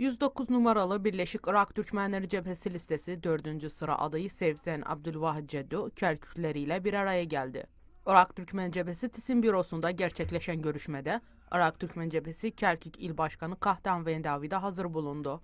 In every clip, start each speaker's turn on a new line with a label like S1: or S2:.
S1: 109 numaralı Birleşik Irak Türkmenleri Cephesi listesi 4. sıra adayı Sevsen Abdülvahid Ceddo Kerkükleriyle bir araya geldi. Irak Türkmen Cephesi TİSİM bürosunda gerçekleşen görüşmede Irak Türkmen Cephesi Kerkük İl Başkanı Kahtan Vendavi de hazır bulundu.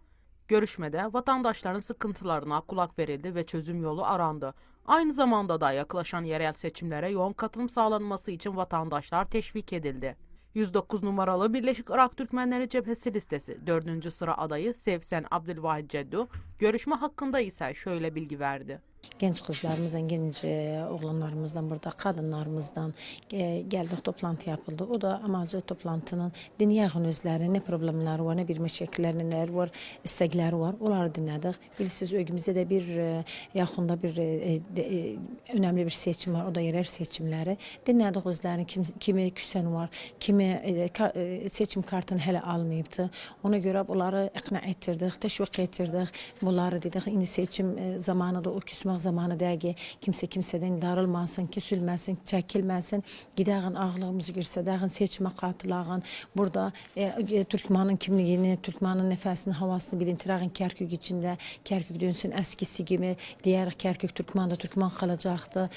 S1: Görüşmede vatandaşların sıkıntılarına kulak verildi ve çözüm yolu arandı. Aynı zamanda da yaklaşan yerel seçimlere yoğun katılım sağlanması için vatandaşlar teşvik edildi. 109 numaralı Birleşik Irak Türkmenleri Cephesi listesi 4. sıra adayı Sevsen Abdülvahid Ceddu görüşme hakkında ise şöyle bilgi verdi.
S2: Genç kızlarımızdan, genç e, oğlanlarımızdan, burada kadınlarımızdan e, geldik toplantı yapıldı. O da amacı toplantının dinleyen özleri, ne problemler var, ne bir meşekler, neler var, istekler var. Onları dinledik. Bilirsiniz ölkemizde de bir e, yakında bir e, de, e, önemli bir seçim var. O da yerel seçimleri. Dinledik özlerini. Kim, kimi küsen var, kimi e, e, seçim kartını hele almayıptı. Ona göre bunları ikna ettirdik, teşvik ettirdik. Bunları dedik, indi seçim e, zamanı da o küsmek zamanı değil. Kimse kimseden darılmasın, küsülmesin, çekilmesin. Gideğin ağlığımızı gösterdiğin seçime katılağın. Burada e, e, Türkmanın kimliğini, Türkmanın nefesini, havasını bilintirağın Kerkük içinde. Kerkük dönsün eskisi gibi. Diğer Kerkük Türkman da Türkman kalacaktı.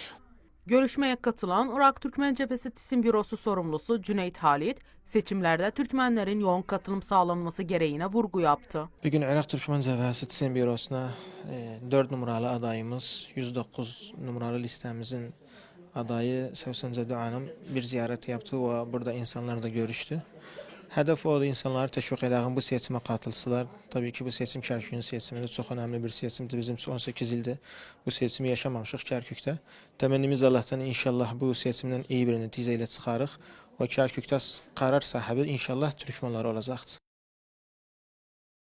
S1: Görüşmeye katılan Irak Türkmen Cephesi TİSİM Bürosu sorumlusu Cüneyt Halit, seçimlerde Türkmenlerin yoğun katılım sağlanması gereğine vurgu yaptı.
S3: Bugün Irak Türkmen Cəbhəsi TİSİM Bürosuna e, 4 numaralı adayımız, 109 numaralı listemizin adayı Sevsen Cədu Hanım bir ziyaret yaptı ve burada insanlarla görüştü. Hedef o insanları teşvik edəğin bu seçime katılsılar. Tabii ki bu seçim Kerkük'ün seçiminde çok önemli bir seçimdi. Bizim 18 ilde bu seçimi yaşamamışıq Kerkük'te. Temennimiz Allah'tan inşallah bu seçimden iyi bir netice ile çıkarıq. O Kerkük'te karar sahibi inşallah Türkmenler olacaqdır.